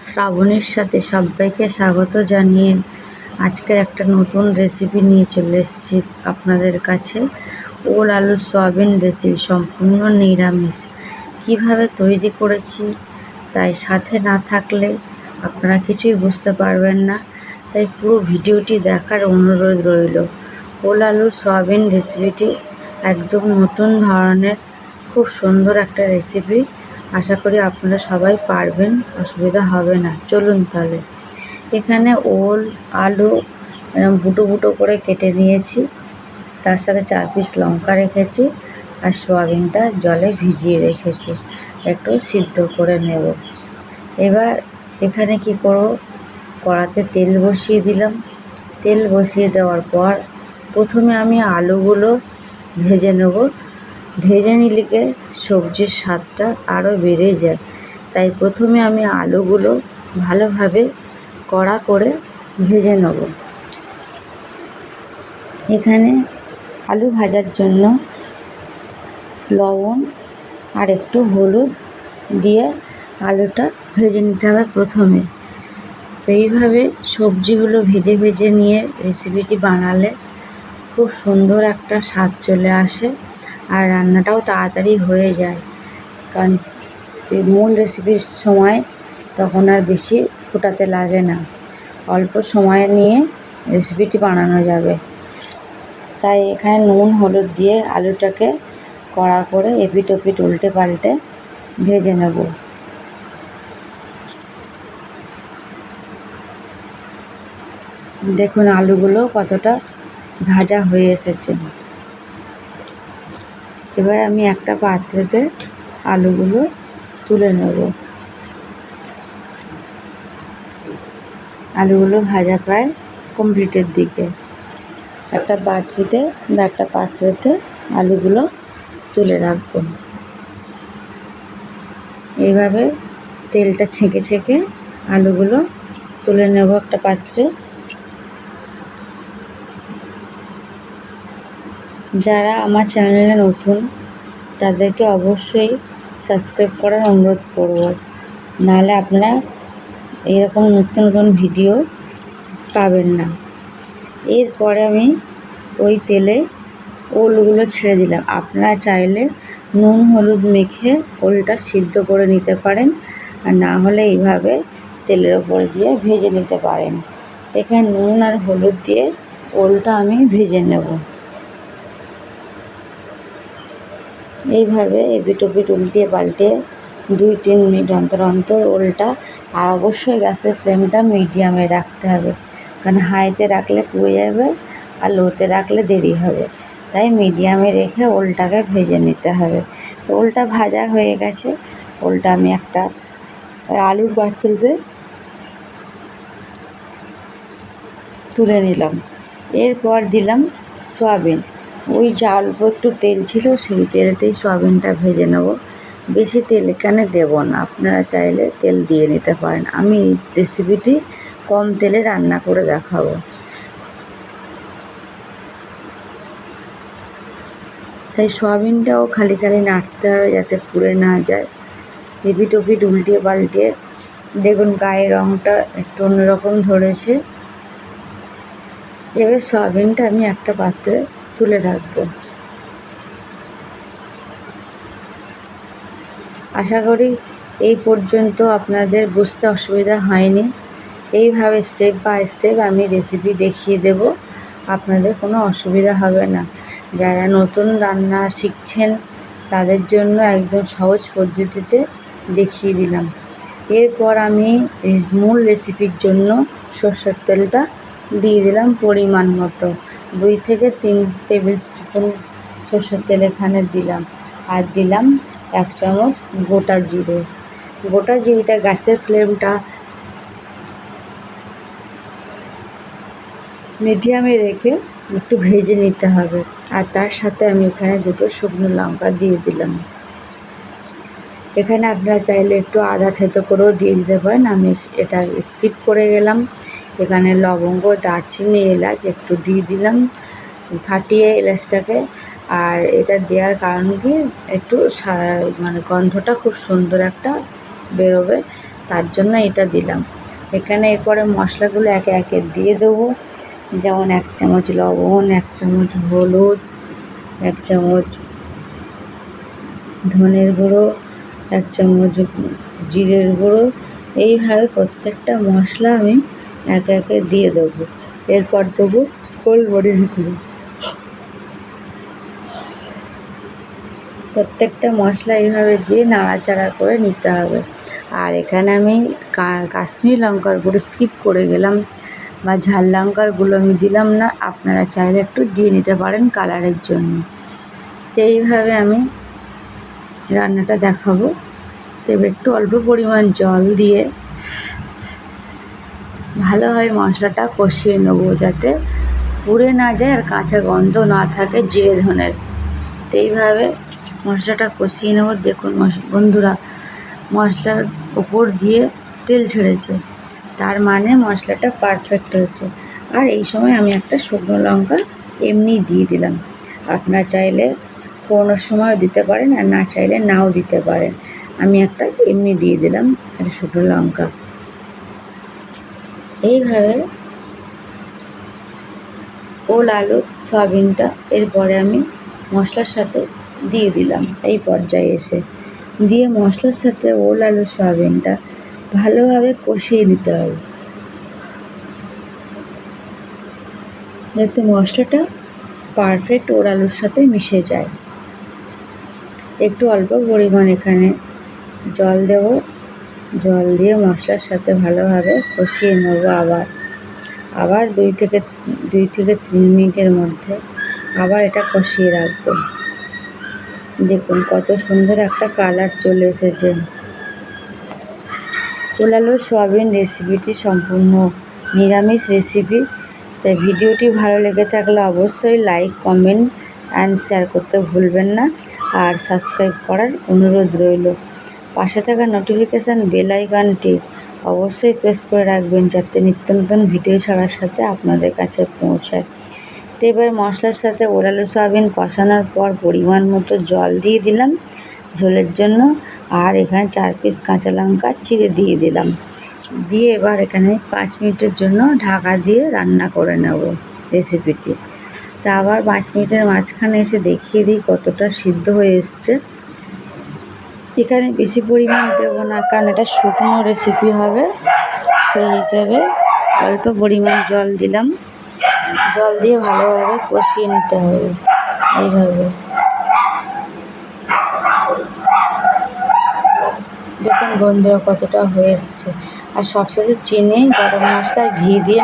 শ্রাবণীর সাথে সবাইকে স্বাগত জানিয়ে আজকের একটা নতুন রেসিপি নিয়ে চলে এসেছি আপনাদের কাছে। ওল আলু সয়াবিন রেসিপি সম্পূর্ণ নিরামিষ। কীভাবে তৈরি করেছি, তাই সাথে না থাকলে আপনারা কিছুই বুঝতে পারবেন না। তাই পুরো ভিডিওটি দেখার অনুরোধ রইল। ওল আলু সয়াবিন রেসিপিটি একদম নতুন ধরনের, খুব সুন্দর একটা রেসিপি আশা করি আপনারা সবাই পারবেন, অসুবিধা হবে না। চলুন তাহলে। এখানে ওল, আলু এরকম বুটো বুটো করে কেটে নিয়েছি। তার সাথে চার পিস লঙ্কা রেখেছি আর সোয়াবিনটা জলে ভিজিয়ে রেখেছি। একটু সিদ্ধ করে নেব। এবার এখানে কি করব? কড়াতে তেল বসিয়ে দিলাম। তেল বসিয়ে দেওয়ার পর প্রথমে আমি আলুগুলো ভেজে নেব। ভেজে নিলে সবজির স্বাদটা আরও বেড়ে যায়। তাই প্রথমে আমি আলুগুলো ভালোভাবে কড়া করে ভেজে নেব। এখানে আলু ভাজার জন্য লবণ আর একটু হলুদ দিয়ে আলুটা ভেজে নিতে হবে প্রথমে। তো এইভাবে সবজিগুলো ভেজে ভেজে নিয়ে রেসিপিটি বানালে খুব সুন্দর একটা স্বাদ চলে আসে। আর রান্নাটাও তাড়াতাড়ি হয়ে যায়। কারণ মূল রেসিপির সময় তখন আর বেশি ফোটাতে লাগে না। অল্প সময় নিয়ে রেসিপিটি বানানো যাবে। তাই এখানে নুন, হলুদ দিয়ে আলুটাকে কড়া করে এপিট ওপিট উল্টে পাল্টে ভেজে নেব। দেখুন আলুগুলো কতটা ভাজা হয়ে এসেছে। এবার আমি একটা পাত্রেতে আলুগুলো তুলে নেব। আলুগুলো ভাজা প্রায় কমপ্লিটের দিকে। একটা বাটিতে বা একটা পাত্রেতে আলুগুলো তুলে রাখব। এইভাবে তেলটা ছেঁকে ছেঁকে আলুগুলো তুলে নেব একটা পাত্রে। যারা আমার চ্যানেলে নতুন, তাদেরকে অবশ্যই সাবস্ক্রাইব করার অনুরোধ করব। নাহলে আপনারা এরকম নতুন নতুন ভিডিও পাবেন না। এরপরে আমি ওই তেলে ওলগুলো ছেড়ে দিলাম। আপনারা চাইলে নুন, হলুদ মেখে ওলটা সিদ্ধ করে নিতে পারেন আর না হলে এইভাবে তেলের ওপর দিয়ে ভেজে নিতে পারেন। এখানে নুন আর হলুদ দিয়ে ওলটা আমি ভেজে নেব। এইভাবে এপিট ওপিট উল্টিয়ে পাল্টে দুই তিন মিনিট অন্তর অন্তর ওলটা। আর অবশ্যই গ্যাসের ফ্লেমটা মিডিয়ামে রাখতে হবে। কারণ হাইতে রাখলে পুড়ে যাবে আর লোতে রাখলে দেরি হবে। তাই মিডিয়ামে রেখে ওলটাকে ভেজে নিতে হবে। তো ওলটা ভাজা হয়ে গেছে। ওলটা আমি একটা আলুর পাত্রতে তুলে নিলাম। এরপর দিলাম সয়াবিন। ওই যা অল্প একটু তেল ছিল, সেই তেলেতেই সয়াবিনটা ভেজে নেব। বেশি তেল এখানে দেবো না, আপনারা চাইলে তেল দিয়ে নিতে পারেন। আমি এই রেসিপিটি কম তেলে রান্না করে দেখাবো। তাই সয়াবিনটাও খালি খালি নাড়তে হবে যাতে পুড়ে না যায়। এপিট ওপিট উল্টিয়ে পাল্টিয়ে দেখুন গায়ের রঙটা একটু অন্যরকম ধরেছে। এবার সয়াবিনটা আমি একটা পাত্রে তুলে রাখব। আশা করি এই পর্যন্ত আপনাদের বুঝতে অসুবিধা হয়নি। এইভাবে স্টেপ বাই স্টেপ আমি রেসিপি দেখিয়ে দেব। আপনাদের কোনো অসুবিধা হবে না। যারা নতুন রান্না শিখছেন, তাদের জন্য একদম সহজ পদ্ধতিতে দেখিয়ে দিলাম। এরপর আমি মূল রেসিপির জন্য সর্ষের তেলটা দিয়ে দিলাম পরিমাণ মতো। দুই থেকে তিন টেবিল স্পুন সর্ষের তেল এখানে দিলাম। আর দিলাম এক চামচ গোটা জিরে। গোটা জিরেটা গ্যাসের ফ্লেমটা মিডিয়ামে রেখে একটু ভেজে নিতে হবে। আর তার সাথে আমি এখানে দুটো শুকনো লঙ্কা দিয়ে দিলাম। এখানে আপনারা চাইলে একটু আদা থেতো করেও দিয়ে দিতে পারেন। আমি এটা স্কিপ করে গেলাম। এখানে লবঙ্গ, দারচিনি, এলাচ একটু দিয়ে দিলাম, ফাটিয়ে এলাচটাকে। আর এটা দেওয়ার কারণ কি? একটু মানে গন্ধটা খুব সুন্দর একটা বেরোবে, তার জন্য এটা দিলাম। এখানে এরপরে মশলাগুলো একে একে দিয়ে দেবো। যেমন এক চামচ লবণ, এক চামচ হলুদ, এক চামচ ধনের গুঁড়ো, এক চামচ জিরের গুঁড়ো। এইভাবে প্রত্যেকটা মশলা আমি একে একে দিয়ে দেবো। এরপর দেবো গোলমরিচ গুঁড়ো। প্রত্যেকটা মশলা এইভাবে দিয়ে নাড়াচাড়া করে নিতে হবে। আর এখানে আমি কাশ্মীরি লঙ্কার গুঁড়ো স্কিপ করে গেলাম বা ঝাল লঙ্কার গুঁড়ো আমি দিলাম না, আপনারা চাইলে একটু দিয়ে নিতে পারেন কালারের জন্য। তো এইভাবে আমি রান্নাটা দেখাবো। তো একটু অল্প পরিমাণ জল দিয়ে ভালোভাবে মশলাটা কষিয়ে নেব যাতে পুড়ে না যায় আর কাঁচা গন্ধ না থাকে জিরে ধনের। তো এইভাবে মশলাটা কষিয়ে নেব। দেখুন বন্ধুরা, মশলার ওপর দিয়ে তেল ছেড়েছে। তার মানে মশলাটা পারফেক্ট হয়েছে। আর এই সময় আমি একটা শুকনো লঙ্কা এমনি দিয়ে দিলাম। আপনার চাইলে ফোড়নোর সময়ও দিতে পারেন আর না চাইলে নাও দিতে পারেন। আমি একটা এমনি দিয়ে দিলাম একটা শুকনো লঙ্কা। এইভাবে ওল আলু, সয়াবিনটা, এরপরে আমি মশলার সাথে দিয়ে দিলাম এই পর্যায়ে এসে। দিয়ে মশলার সাথে ওল আলু, সয়াবিনটা ভালোভাবে কষিয়ে নিতে হবে। যাতে মশলাটা পারফেক্ট ওর আলুর সাথে মিশে যায়। একটু অল্প পরিমাণ এখানে জল দেব। জল দিয়ে মশলার সাথে ভালোভাবে কষিয়ে নেব আবার। আবার দুই থেকে দুই থেকে তিন মিনিটের মধ্যে আবার এটা কষিয়ে রাখব। দেখুন কত সুন্দর একটা কালার চলে এসেছে। পোলালোর সোয়াবিন রেসিপিটি সম্পূর্ণ নিরামিষ রেসিপি। তাই ভিডিওটি ভালো লেগে থাকলে অবশ্যই লাইক, কমেন্ট অ্যান্ড শেয়ার করতে ভুলবেন না। আর সাবস্ক্রাইব করার অনুরোধ রইল। পাশে থাকা নোটিফিকেশান বেল আইকনটি অবশ্যই প্রেস করে রাখবেন যাতে নিত্য নতুন ভিডিও ছাড়ার সাথে আপনাদের কাছে পৌঁছায়। তো এবার মশলার সাথে ওরালো সয়াবিন কষানোর পর পরিমাণ মতো জল দিয়ে দিলাম, ঝোলের জন্য, আর এখানে চার পিস কাঁচা লঙ্কা চিড়ে দিয়ে দিলাম। দিয়ে এবার এখানে পাঁচ মিনিটের জন্য ঢাকা দিয়ে রান্না করে নেব রেসিপিটি তা আবার পাঁচ মিনিটের মাঝখানে এসে দেখিয়ে দিই কতটা সিদ্ধ হয়ে এসছে। এখানে বেশি পরিমাণ দেবো না, কারণ এটা শুকনো রেসিপি হবে। সেই হিসেবে অল্প পরিমাণ জল দিলাম। জল দিয়ে ভালোভাবে কষিয়ে নিতে হবে এইভাবে। দেখুন বন্ধুরা কতটা হয়ে এসছে। আর সবশেষে চিনি, গরম মশলা ঘি দিয়ে